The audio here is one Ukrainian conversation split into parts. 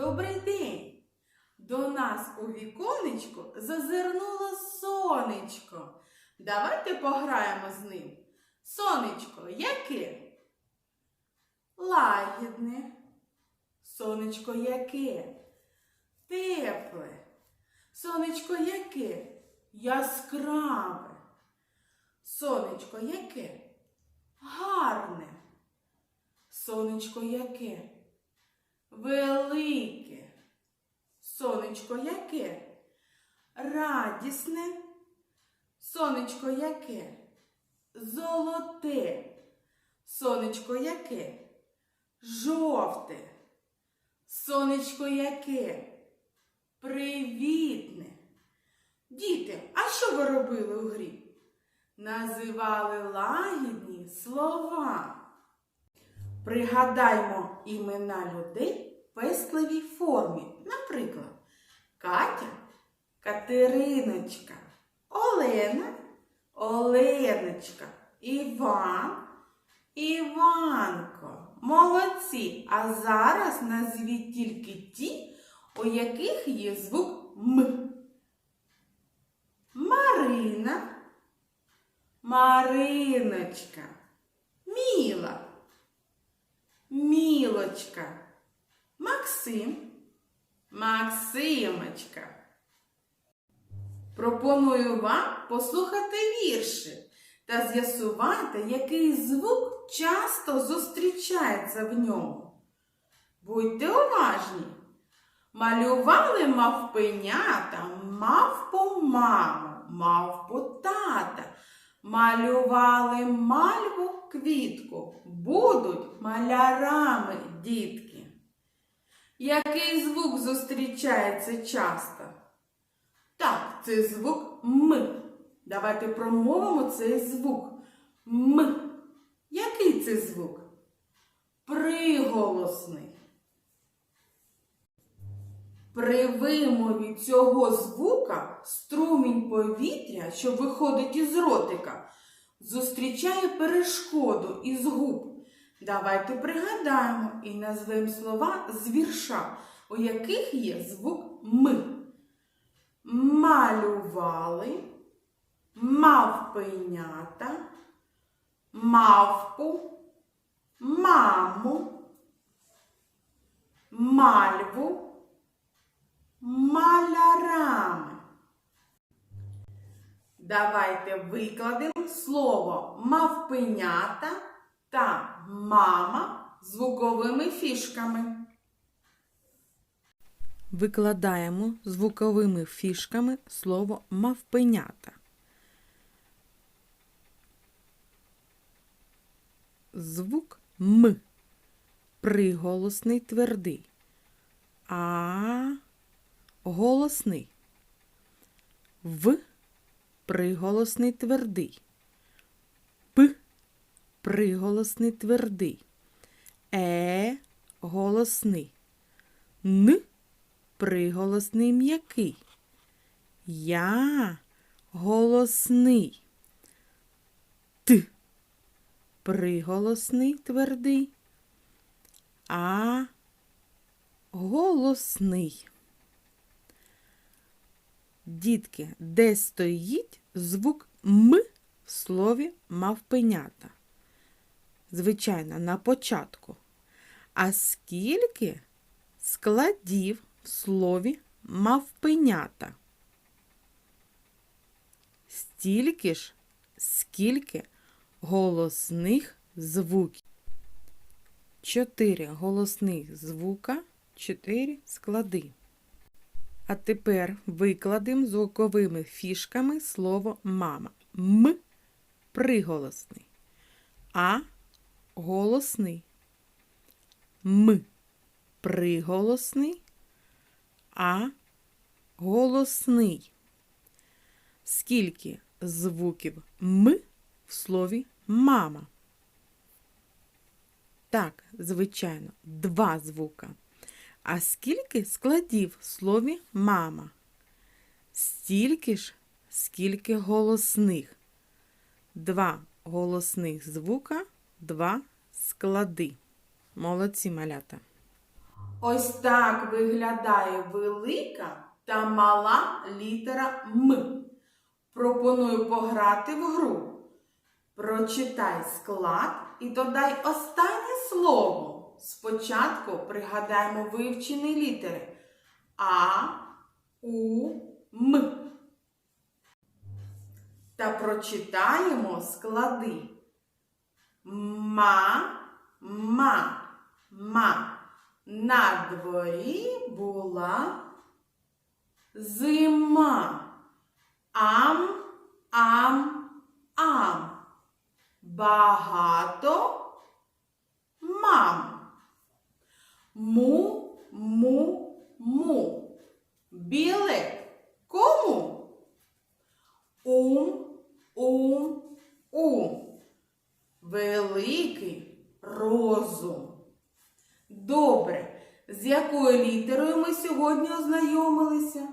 Добрий день! До нас у віконечко зазирнуло сонечко. Давайте пограємо з ним. Сонечко, яке? Лагідне. Сонечко яке? Тепле. Сонечко яке? Яскраве. Сонечко яке? Гарне. Сонечко яке? Велике. Сонечко яке? Радісне. Сонечко яке? Золоте. Сонечко яке? Жовте. Сонечко яке? Привітне. Діти, а що ви робили у грі? Називали лагідні слова. Пригадаймо імена людей в пестливій формі. Наприклад, Катя Катериночка, Олена Оленочка, Іван Іванко. Молодці! А зараз назвіть тільки ті, у яких є звук М. Марина, Мариночка, Міла. Мілочка. Максим. Максимочка. Пропоную вам послухати вірші та з'ясувати, який звук часто зустрічається в ньому. Будьте уважні. Малювали мавпенята, мавпу маму, мавпу тата. Малювали мальву квітку, будуть малярами дітки. Який звук зустрічається часто? Так, це звук М. Давайте промовимо цей звук. М. Який це звук? Приголосний. При вимові цього звука струмінь повітря, що виходить із ротика, зустрічає перешкоду із губ. Давайте пригадаємо і назвемо слова з вірша, у яких є звук М. Малювали, мавпенята, мавпу, маму, мальву малярами. Давайте викладемо слово мавпенята та мама звуковими фішками. Викладаємо звуковими фішками слово мавпенята. Звук М. Приголосний твердий. А голосний. В. Приголосний твердий. П. Приголосний твердий. Е. Голосний. Н. Приголосний м'який. Я. Голосний. Т. Приголосний твердий. А. Голосний. Дітки, де стоїть звук М в слові мавпенята? Звичайно, на початку. А скільки складів в слові мавпенята? Стільки ж, скільки голосних звуків. Чотири голосних звука, чотири склади. А тепер викладемо звуковими фішками слово мама. М приголосний. А голосний. М приголосний. А голосний. Скільки звуків М в слові мама? Так, звичайно, два звука. А скільки складів в слові мама? Стільки ж, скільки голосних. Два голосних звука, два склади. Молодці малята. Ось так виглядає велика та мала літера М. Пропоную пограти в гру. Прочитай склад і додай останнє слово. Спочатку пригадаємо вивчені літери А, У, М. Та прочитаємо склади. Ма, ма, ма. На дворі була зима. Ам, ам, ам. Багато мам. Му, му, му. Біле кому? Ум, ум, ум. Великий розум. Добре. З якою літерою ми сьогодні ознайомилися?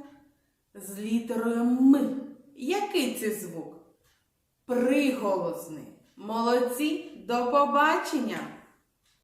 З літерою М. Який це звук? Приголосний. Молодці, до побачення!